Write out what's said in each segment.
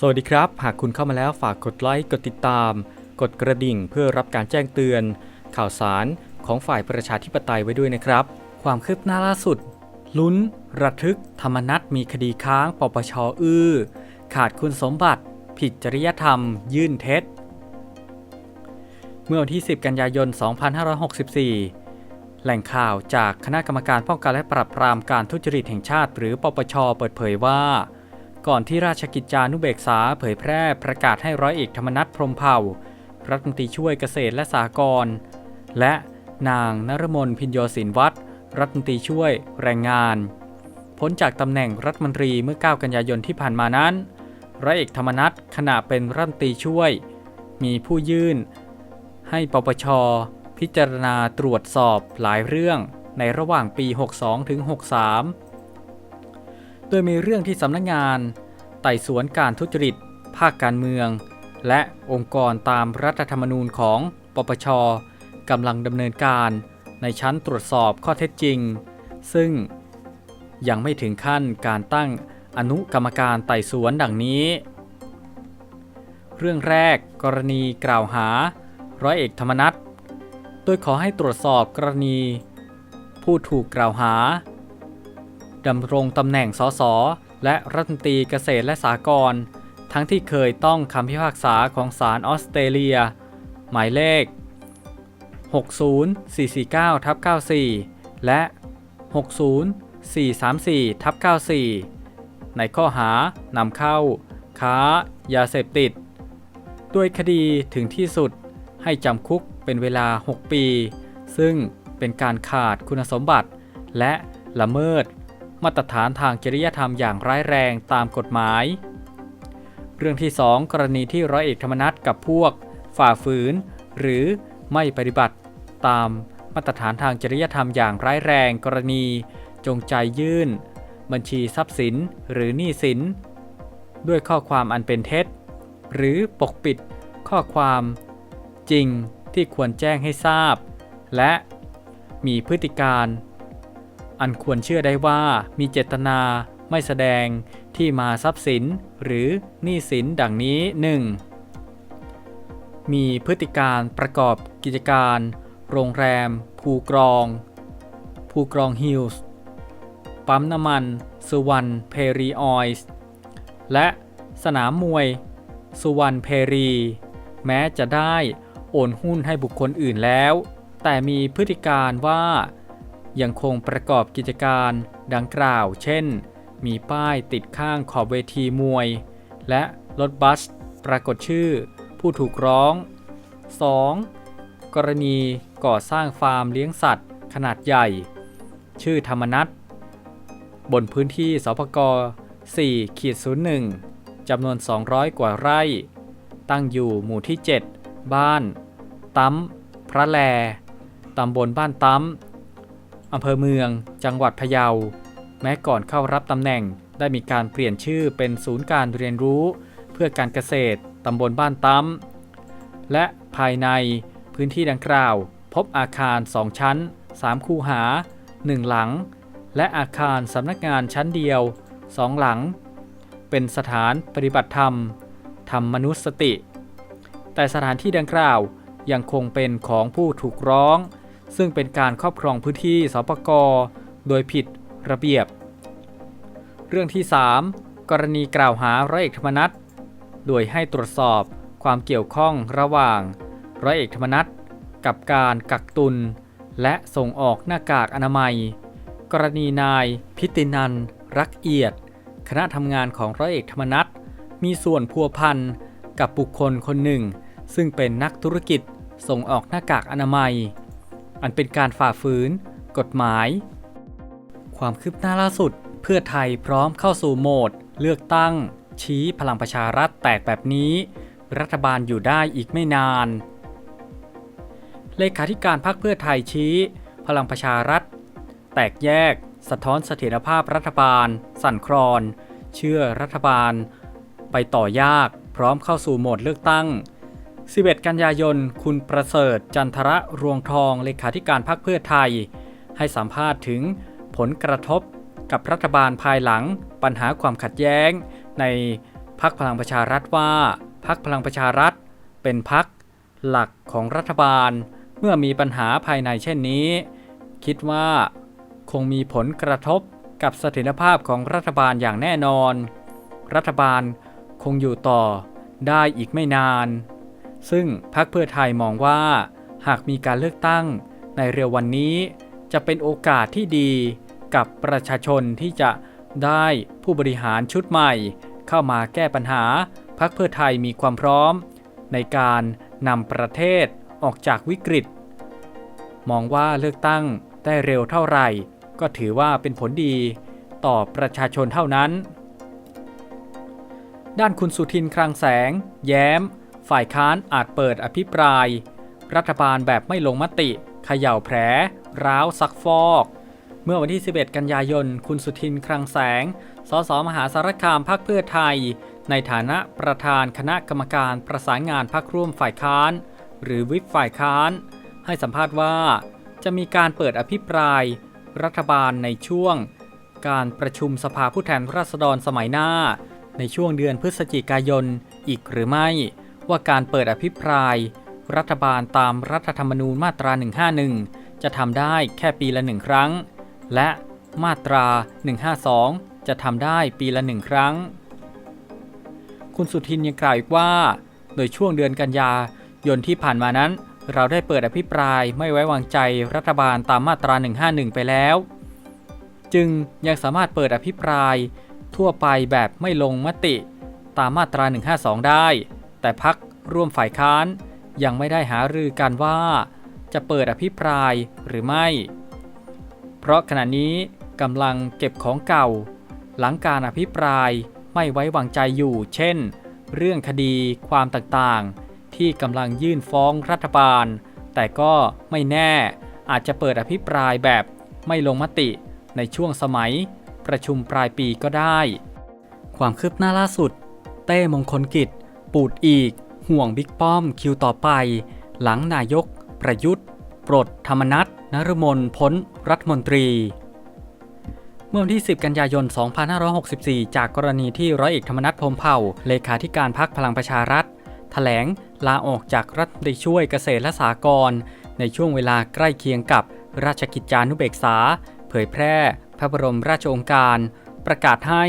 สวัสดีครับ หากคุณเข้ามาแล้วฝากกดไลค์ กดติดตาม กดกระดิ่งเพื่อรับการแจ้งเตือน ข่าวสารของฝ่ายประชาธิปไตยไว้ด้วยนะครับ ความคืบหน้าล่าสุด ลุ้น ระทึก ธรรมนัตมีคดีค้าง ปปชอื้อ ขาดคุณสมบัติ ผิดจริยธรรม ยื่นเท็จ เมื่อวันที่ 10 กันยายน 2564 แหล่งข่าวจากคณะกรรมการป้องกันและปราบปรามการทุจริตแห่งชาติ หรือปปช เปิดเผยว่า ก่อนที่ราชกิจจานุเบกษาเผยแพร่ประกาศให้ร้อยเอกธรรมนัฐพรมเผ่า รัฐมนตรีช่วยเกษตรและสหกรณ์ และนางนรมนพินโยศินวัตรรัฐมนตรีช่วยแรงงาน พ้นจากตำแหน่งรัฐมนตรีเมื่อ 9 กันยายนที่ผ่านมานั้นร้อยเอกธรรมนัฐขณะเป็นรัฐมนตรีช่วย มีผู้ยื่น ให้ปปช พิจารณาตรวจสอบหลายเรื่องในระหว่างปี 62ถึง63 โดยมีเรื่องที่สำนักงงาน ไต่สวนการทุจริต ภาคการเมือง และองค์กรตามรัฐธรรมนูญของปปชกำลังดำเนินการในชั้นตรวจสอบข้อเท็จจริง ซึ่งยังไม่ถึงขั้นการตั้งอนุกรรมการไต่สวนดังนี้ เรื่องแรกกรณีกล่าวหา ร้อยเอกธรรมนัฐโดยขอให้ตรวจสอบกรณี ผู้ถูกกล่าวหา ดำรงตำแหน่งสสและรัฐมนตรีเกษตรและสหกรณ์ทั้งที่เคยต้องคำพิพากษาของศาลออสเตรเลีย หมายเลข 60449ทับ94 และ 60434ทับ94 ในข้อหานำเข้า ค้า ยาเสพติด ด้วยคดีถึงที่สุดให้จำคุกเป็นเวลา 6 ปี ซึ่งเป็นการขาดคุณสมบัติและละเมิด มาตรฐานทางจริยธรรมอย่างร้ายแรงตามกฎหมาย เรื่องที่ 2 กรณีที่ร้อยเอกธรรมนัฐกับพวก ฝ่าฝืน หรือไม่ปฏิบัติตามมาตรฐานทางจริยธรรมอย่างร้ายแรงกรณี จงใจยื่น บัญชีทรัพย์สินหรือหนี้สิน ด้วยข้อความอันเป็นเท็จ หรือปกปิดข้อความ จริงที่ควรแจ้งให้ทราบ และมีพฤติการ อันควรเชื่อได้ว่ามีเจตนาไม่แสดงที่มาทรัพย์สินหรือหนี้สินดังนี้ 1. มีพฤติการประกอบกิจการ โรงแรม ภูกรอง ภูกรองฮิลส์ ปั๊มน้ำมันสุวรรณเพรีออยส์ และสนามมวย สุวรรณเพรี แม้จะได้โอนหุ้นให้บุคคลอื่นแล้ว แต่มีพฤติการว่า ยังคงประกอบกิจการดังกล่าว เช่น มีป้ายติดข้างขอบเวทีมวย และรถบัสปรากฏชื่อ ผู้ถูกร้อง 2. กรณีก่อสร้างฟาร์มเลี้ยงสัตว์ ขนาดใหญ่ ชื่อธรรมนัตบนพื้นที่สปก4ขีด01จำนวน 200 กว่าไร่ ตั้งอยู่หมู่ที่ 7 บ้านตั้มพระแลตำบลบ้านตั้ม อำเภอเมือง จังหวัดพะเยา แม้ก่อนเข้ารับตำแหน่งได้มีการเปลี่ยนชื่อเป็นศูนย์การเรียนรู้ เพื่อการเกษตรตำบลบ้านตั้มและภายในพื้นที่ดังกล่าว พบอาคาร 2 ชั้น 3 คูหา 1 หลัง และอาคารสำนักงานชั้นเดียว 2 หลัง เป็นสถานปฏิบัติธรรมธรรมมนุษยสติ แต่สถานที่ดังกล่าวยังคงเป็นของผู้ถูกร้อง ซึ่งเป็นการครอบครองพื้นที่สปกโดยผิดระเบียบ เรื่องที่ 3 กรณีกล่าวหาร้อยเอกธรรมนัฐโดยให้ตรวจสอบความเกี่ยวข้องระหว่างร้อยเอกธรรมนัฐกับการกักตุน และส่งออกหน้ากากอนามัย กรณีนายพิตินัน รักเอียด คณะทำงานของร้อยเอกธรรมนัฐมีส่วนพัวพันกับบุคคลคนหนึ่ง ซึ่งเป็นนักธุรกิจส่งออกหน้ากากอนามัย อันเป็นการฝ่าฝืน กฎหมาย ความคืบหน้าล่าสุด เพื่อไทยพร้อมเข้าสู่โหมด เลือกตั้ง ชี้พลังประชารัฐแตกแบบนี้ รัฐบาลอยู่ได้อีกไม่นาน เลขาธิการพรรคเพื่อไทยชี้ พลังประชารัฐ แตกแยก สะท้อนเสถียรภาพรัฐบาล สั่นคลอน เชื่อรัฐบาล ไปต่อยาก พร้อมเข้าสู่โหมดเลือกตั้ง 11 กันยายน คุณประเสริฐ จันทระรวงทอง เลขาธิการพรรคเพื่อไทย ให้สัมภาษณ์ถึงผลกระทบกับรัฐบาลภายหลังปัญหาความขัดแย้ง ในพักพลังประชารัฐว่าพักพลังประชารัฐ เป็นพักหลักของรัฐบาล เมื่อมีปัญหาภายในเช่นนี้ คิดว่าคงมีผลกระทบกับเสถียรภาพของรัฐบาลอย่างแน่นอน รัฐบาลคงอยู่ต่อได้อีกไม่นาน ซึ่งพรรคเพื่อไทยมองว่า หากมีการเลือกตั้งในเร็ววันนี้ จะเป็นโอกาสที่ดีกับประชาชนที่จะได้ผู้บริหารชุดใหม่ เข้ามาแก้ปัญหาพรรคเพื่อไทยมีความพร้อม ในการนำประเทศออกจากวิกฤต มองว่าเลือกตั้งได้เร็วเท่าไหร่ ก็ถือว่าเป็นผลดีต่อประชาชนเท่านั้น ด้านคุณสุทินคลังแสง แย้ม ฝ่ายค้านอาจเปิดอภิปราย รัฐบาลแบบไม่ลงมติเขย่าแผล ร้าวซักฟอก เมื่อวันที่ 11 กันยายน คุณสุทินคลังแสง สสมหาสารคามพักเพื่อไทย ในฐานะประธานคณะกรรมการประสานงานพักร่วมฝ่ายค้าน หรือวิปฝ่ายค้าน ให้สัมภาษณ์ว่า จะมีการเปิดอภิปราย รัฐบาลในช่วง การประชุมสภาผู้แทนราษฎรสมัยหน้า ในช่วงเดือนพฤศจิกายนอีกหรือไม่ ว่าการเปิดอภิปราย รัฐบาลตามรัฐธรรมนูญมาตรา 151 จะทำได้แค่ปีละหนึ่งครั้ง และมาตรา 152 จะทำได้ปีละหนึ่งครั้ง คุณสุทินยังกล่าวอีกว่า โดยช่วงเดือนกันยายนที่ผ่านมานั้น เราได้เปิดอภิปรายไม่ไว้วางใจรัฐบาลตามมาตรา 151 ไปแล้ว จึงยังสามารถเปิดอภิปรายทั่วไปแบบไม่ลงมติตามมาตรา 152 ได้ แต่พักร่วมฝ่ายค้านยังไม่ได้หารือกันว่า จะเปิดอภิปรายหรือไม่ เพราะขณะนี้กำลังเก็บของเก่า หลังการอภิปรายไม่ไว้วางใจอยู่ เช่น เรื่องคดีความต่างๆ ที่กำลังยื่นฟ้องรัฐบาล แต่ก็ไม่แน่อาจจะเปิดอภิปรายแบบไม่ลงมติในช่วงสมัยประชุมปลายปีก็ได้ ความคืบหน้าล่าสุด เต้มงคลกิจ ปูดอีก ห่วงบิ๊กป้อมคิวต่อไป หลังนายก ประยุทธ์ ปลดธรรมนัฐนรมนพ้นรัฐมนตรี เมื่อวันที่ 10 กันยายน 2564 จากกรณีที่ร้อยเอกธรรมนัฐพรมเผ่า เลขาธิการพักพลังประชารัฐแถลงลาออกจากรัฐมนตรีช่วยเกษตรและสหกรณ์ในช่วงเวลาใกล้เคียงกับราชกิจจานุเบกษา เผยแพร่ พระบรมราชโองการ ประกาศให้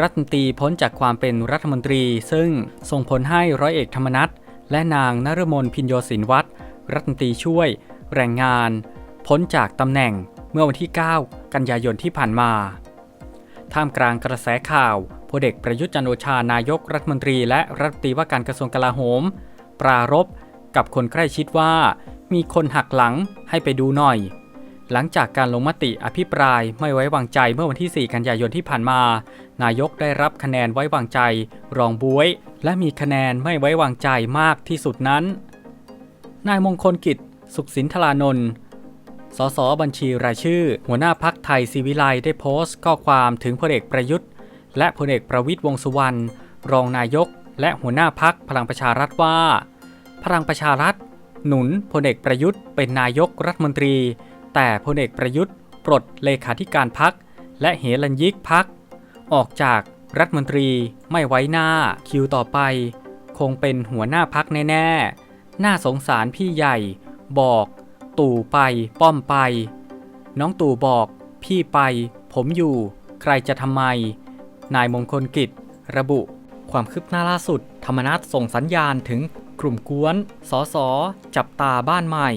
รัฐมนตรีพ้นจากความเป็นรัฐมนตรี ซึ่งส่งผลให้ร้อยเอกธรรมนัฐและนางนฤมลพินโยสินวัตรรัฐมนตรีช่วย แรงงาน พ้นจากตำแหน่งเมื่อวันที่ 9 กันยายนที่ผ่านมา ท่ามกลางกระแสข่าวพลเอกประยุทธ์จันโอชานายกรัฐมนตรี และรัฐมนตรีว่าการกระทรวงกลาโหม ปรารบกับคนใกล้ชิดว่า มีคนหักหลังให้ไปดูหน่อย หลังจากการลงมติอภิปรายไม่ไว้วางใจเมื่อวันที่ 4 กันยายนที่ผ่านมา นายกได้รับคะแนนไว้วางใจ รองบวยและมีคะแนนไม่ไว้วางใจมากที่สุดนั้น นายมงคลกิจ สุขสินทรานนท์สสบัญชีรายชื่อ หัวหน้าพักไทยศิวิไลได้โพสต์ข้อความถึงพลเอกประยุทธ์ และพลเอกประวิตยวงษ์สุวรรณรองนายก และหัวหน้าพักพลังประชารัฐว่า พลังประชารัฐ หนุนพลเอกประยุทธ์เป็นนายกรัฐมนตรี แต่พลเอกประยุทธ์ปลดเลขาธิการพักและเหรัญยิกพัก ออกจากรัฐมนตรีไม่ไว้หน้าคิวต่อไป คงเป็นหัวหน้าพักแน่ๆ น่าสงสารพี่ใหญ่ บอก ตู่ไปป้อมไป น้องตู่บอก พี่ไป ผมอยู่ ใครจะทำไม นายมงคลกิจ ระบุ ความคืบหน้าล่าสุด ธรรมนัฐส่งสัญญาณถึงกลุ่มกวนสอสอจับตาบ้านใหม่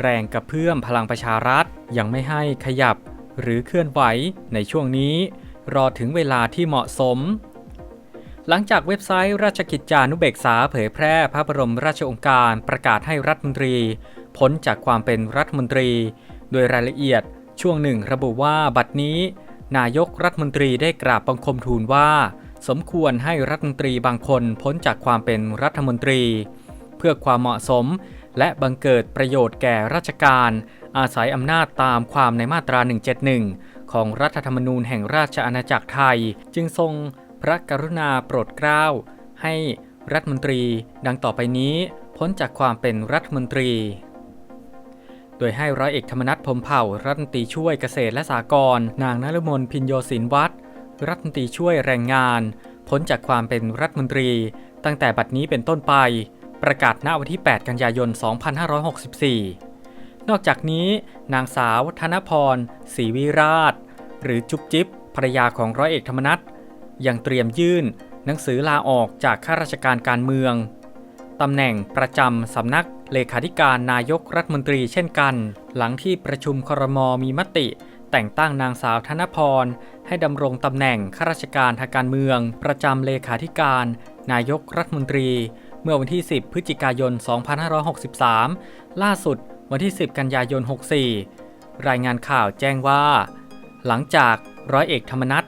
แรงกระเพื่อมพลังประชารัฐยังไม่ให้ขยับ หรือเคลื่อนไหวในช่วงนี้ รอถึงเวลาที่เหมาะสม หลังจากเว็บไซต์ราชกิจจานุเบกษาเผยแพร่พระบรมราชโองการประกาศให้รัฐมนตรี พ้นจากความเป็นรัฐมนตรี โดยรายละเอียดช่วงหนึ่งระบุว่าบัดนี้ นายกรัฐมนตรีได้กราบบังคมทูลว่า สมควรให้รัฐมนตรีบางคนพ้นจากความเป็นรัฐมนตรี เพื่อความเหมาะสมและบังเกิดประโยชน์แก่ราชการ อาศัยอำนาจตามความในมาตรา 171 ของรัฐธรรมนูญแห่งราชอาณาจักรไทย จึงทรงพระกรุณาโปรดเกล้า ให้รัฐมนตรีดังต่อไปนี้พ้นจากความเป็นรัฐมนตรี โดยให้ร้อยเอกธรรมนัฐพรมเผ่ารัฐมนตรีช่วยเกษตรและสหกรณ์นางนฤมลพินโยสินวัตรรัฐมนตรีช่วยแรงงาน พ้นจากความเป็นรัฐมนตรี ตั้งแต่บัดนี้เป็นต้นไป ประกาศณวันที่ 8 กันยายน 2564 นอกจากนี้ นางสาวธนพรศรีวิราช หรือจุ๊บจิ๊บภรรยาของร้อยเอกธรรมนัฐยังเตรียมยื่น หนังสือลาออกจากข้าราชการการเมืองตำแหน่งประจำสำนักเลขาธิการนายกรัฐมนตรีเช่นกัน หลังที่ประชุมครมมีมติ แต่งตั้งนางสาวธนพร ให้ดำรงตำแหน่งข้าราชการทางการเมือง ประจำเลขาธิการ นายกรัฐมนตรี เมื่อวันที่ 10 พฤศจิกายน 2563 ล่าสุด วันที่ 10 กันยายน 64 รายงานข่าวแจ้งว่า หลังจากร้อยเอกธรรมนัฐ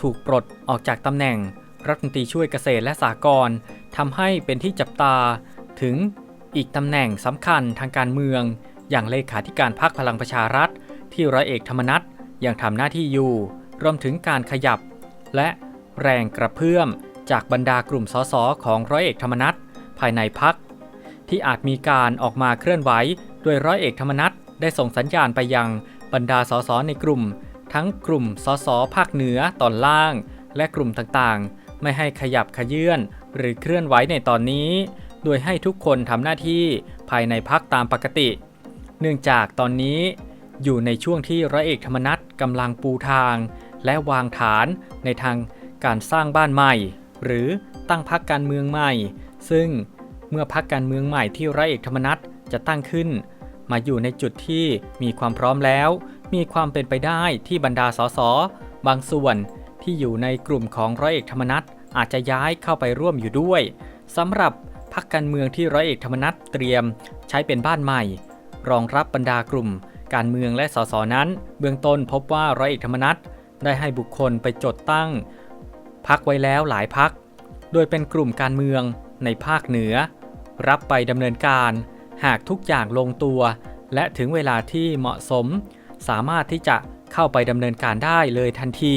ถูกปลดออกจากตำแหน่งรัฐมนตรีช่วยเกษตรและสหกรณ์ทำให้เป็นที่จับตาถึงอีกตำแหน่งสำคัญทางการเมือง อย่างเลขาธิการพรรคพลังประชารัฐ ที่ร้อยเอกธรรมนัฐยังทำหน้าที่อยู่ รวมถึงการขยับ และแรงกระเพื่อมจากบรรดากลุ่มสสของร้อยเอกธรรมนัฐภายในพักที่อาจมีการออกมาเคลื่อนไหว โดยร้อยเอกธรรมนัฐได้ส่งสัญญาณไปยังบรรดาสสในกลุ่ม ทั้งกลุ่มสสภาคเหนือตอนล่าง และกลุ่มต่างๆ ไม่ให้ขยับขยื่นหรือเคลื่อนไหวในตอนนี้ โดยให้ทุกคนทำหน้าที่ภายในพักตามปกติ เนื่องจากตอนนี้ อยู่ในช่วงที่ร้อยเอกธรรมนัฐกำลังปูทาง และวางฐานในทางการสร้างบ้านใหม่ หรือตั้งพักการเมืองใหม่ ซึ่งเมื่อพักการเมืองใหม่ที่ร้อยเอกธรรมนัฐจะตั้งขึ้น มาอยู่ในจุดที่มีความพร้อมแล้ว มีความเป็นไปได้ที่บรรดาสสบางส่วนที่อยู่ในกลุ่มของร้อยเอกธรรมนัฐอาจจะย้ายเข้าไปร่วมอยู่ด้วยสำหรับพักการเมืองที่ร้อยเอกธรรมนัฐเตรียมใช้เป็นบ้านใหม่ รองรับบรรดากลุ่ม การเมืองและสสนั้น เบื้องต้นพบว่าร้อยเอกธรรมนัฐได้ให้บุคคลไปจดตั้ง พักไว้แล้วหลายพัก โดยเป็นกลุ่มการเมืองในภาคเหนือ รับไปดำเนินการ หากทุกอย่างลงตัว และถึงเวลาที่เหมาะสม สามารถที่จะเข้าไปดำเนินการได้เลยทันที